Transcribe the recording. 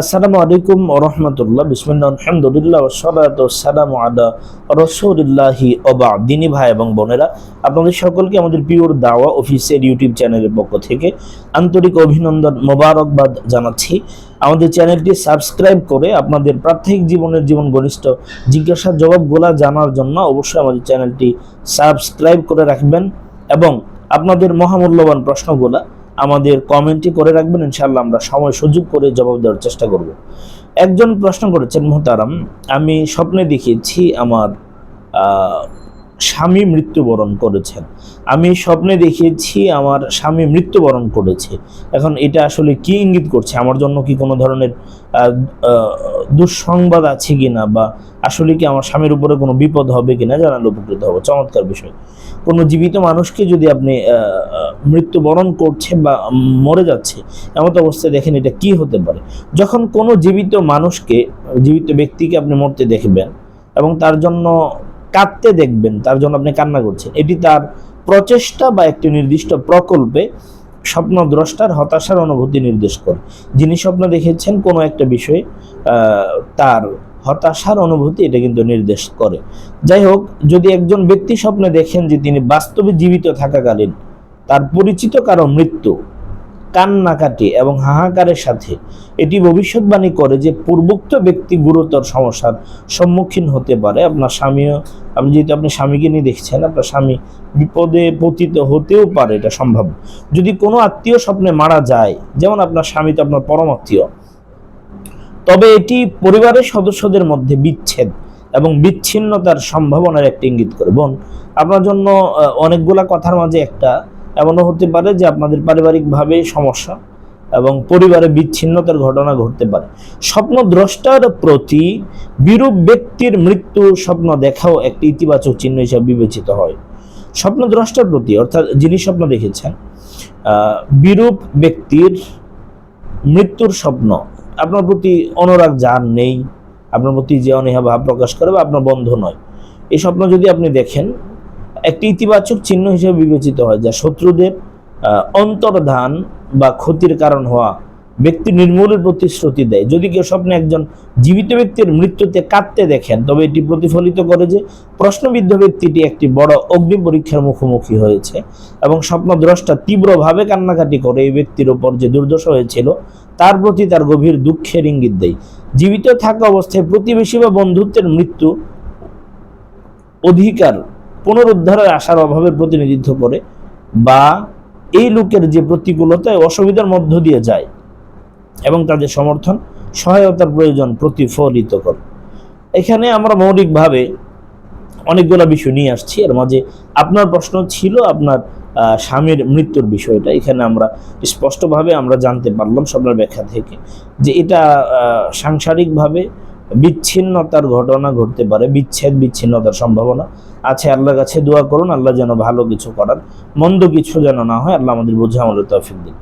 আসসালামু আলাইকুম রহমতুল্লাহ। বিসমিল্লাহ, আলহামদুলিল্লাহ ওসলাত সালাম আদা রসুলিল্লাহি অবা দিনী ভাই এবং বোনেরা, আপনাদের সকলকে আমাদের পিওর দাওয়া অফিসের ইউটিউব চ্যানেলের পক্ষ থেকে আন্তরিক অভিনন্দন মোবারকবাদ জানাচ্ছি। আমাদের চ্যানেলটি সাবস্ক্রাইব করে আপনাদের প্রাত্যহিক জীবনের জীবন ঘনিষ্ঠ জিজ্ঞাসার জবাবগুলা জানার জন্য অবশ্যই আমাদের চ্যানেলটি সাবস্ক্রাইব করে রাখবেন এবং আপনাদের মহামূল্যবান প্রশ্নগুলা আমাদের কমেন্টই করে রাখবেন, ইনশাআল্লাহ আমরা সময় সুযোগ করে জবাব দেওয়ার চেষ্টা করব। একজন প্রশ্ন করেছেন, মোহতারাম, আমি স্বপ্নে দেখিয়েছি আমার স্বামী মৃত্যুবরণ করেছেন। আমি স্বপ্নে দেখিয়েছি, আমার স্বামী মৃত্যুবরণ করেছে। এখন এটা আসলে কি ইঙ্গিত করছে? আমার জন্য কি কোনো ধরনের দুঃসংবাদ আছে কিনা? বা আসলে কি আমার স্বামীর উপরে কোনো বিপদ হবে কিনা? জানালে উপকৃত হবে। চমৎকার বিষয়। কোনো জীবিত মানুষকে যদি আপনি মৃত্যুবরণ করছে বা মরে যাচ্ছে এমন অবস্থায় দেখেন এটা কি হতে পারে? যখন কোনো জীবিত মানুষকে, জীবিত ব্যক্তিকে আপনি মরতে দেখবেন এবং তার জন্য কাঁদতে দেখবেন, তার জন্য আপনি কান্না করছেন। এটি তার প্রচেষ্টা বা একটি নির্দিষ্ট প্রকল্পে স্বপ্ন স্বপ্নদ্রষ্টার হতাশার অনুভূতি নির্দেশ করে। যিনি স্বপ্ন দেখেছেন, কোনো একটা বিষয়ে তার হতাশার অনুভূতি এটা কিন্তু নির্দেশ করে। যাই হোক, যদি একজন ব্যক্তি স্বপ্নে দেখেন যে তিনি বাস্তবে জীবিত থাকাকালীন, তার পরিচিত কারও মৃত্যু কান্নাকাটি এবং হাহাকারের সাথে এটি ভবিষ্যৎবাণী করে যে পূর্বোক্ত ব্যক্তি গুরুতর সমস্যার সম্মুখীন হতে পারে। আপনার স্বামীও, আপনি যেহেতু আপনি স্বামীকে নিয়ে দেখছেন, আপনার স্বামী বিপদে পতিত হতেও পারে, এটা সম্ভব। যদি কোনো আত্মীয় স্বপ্নে মারা যায়, যেমন আপনার স্বামী তো আপনার পরম আত্মীয়, তবে এটি পরিবারের সদস্যদের মধ্যে বিচ্ছেদ এবং বিচ্ছিন্নতার সম্ভাবনার একটি ইঙ্গিত করে। বোন, আপনার জন্য অনেকগুলা কথার মাঝে একটা এমনও হতে পারে যে আপনাদের পারিবারিকভাবে সমস্যা এবং পরিবারে বিচ্ছিন্নতার ঘটনা ঘটতে পারে। স্বপ্নদ্রষ্টার প্রতি বিরূপ ব্যক্তির মৃত্যু স্বপ্ন দেখাও একটি ইতিবাচক চিহ্ন হিসাবে বিবেচিত হয়। স্বপ্নদ্রষ্টার প্রতি, অর্থাৎ যিনি স্বপ্ন দেখেছেন বিরূপ ব্যক্তির মৃত্যুর স্বপ্ন, আপনার প্রতি অনুরাগ যার নেই, আপনার প্রতি যে অনীহা ভাব প্রকাশ করে বা আপনার বন্ধ নয়, এই স্বপ্ন যদি আপনি দেখেন একটি ইতিবাচক চিহ্ন হিসেবে বিবেচিত হয়, যা শত্রুদের অন্তর্ধান বা ক্ষতির কারণ হওয়া ব্যক্তি নির্মূলের প্রতিশ্রুতি দেয়। যদি কেউ স্বপ্নে একজন জীবিত ব্যক্তির মৃত্যুতে কাঁদতে দেখেন, তবে এটি প্রতিফলিত করে যে প্রশ্নবিদ্ধ ব্যক্তিটি একটি বড় অগ্নি পরীক্ষার মুখোমুখি হয়েছে এবং স্বপ্নদ্রষ্টা তীব্রভাবে কান্নাকাটি করে এই ব্যক্তির ওপর যে দুর্দশা হয়েছিল, তার প্রতি তার গভীর দুঃখের ইঙ্গিত দেয়। জীবিত থাকা অবস্থায় প্রতিবেশী বা বন্ধুত্বের মৃত্যু অধিকার পুনরুদ্ধারের আশার অভাবের প্রতিনিধিত্ব করে বা এই লোকের যে প্রতিকূলতায় অসুবিধার মধ্য দিয়ে যায় এবং তাদের সমর্থন, সহায়তার প্রয়োজন প্রতিফলিত করে। এখানে আমরা মৌলিকভাবে অনেকগুলো বিষয় নিয়ে আসছি। এর মাঝে আপনার প্রশ্ন ছিল আপনার স্বামীর মৃত্যুর বিষয়টা। এখানে আমরা স্পষ্টভাবে আমরা জানতে পারলাম সবার ব্যাখ্যা থেকে যে এটা সাংসারিকভাবে বিচ্ছিন্নতার ঘটনা ঘটতে পারে, বিচ্ছেদ বিচ্ছিন্নতার সম্ভাবনা আছে। আল্লাহর কাছে দোয়া করুন, আল্লাহ যেন ভালো কিছু করার, মন্দ কিছু যেন না হয়, আল্লাহ আমাদের বোঝা আমাদের তৌফিক দিন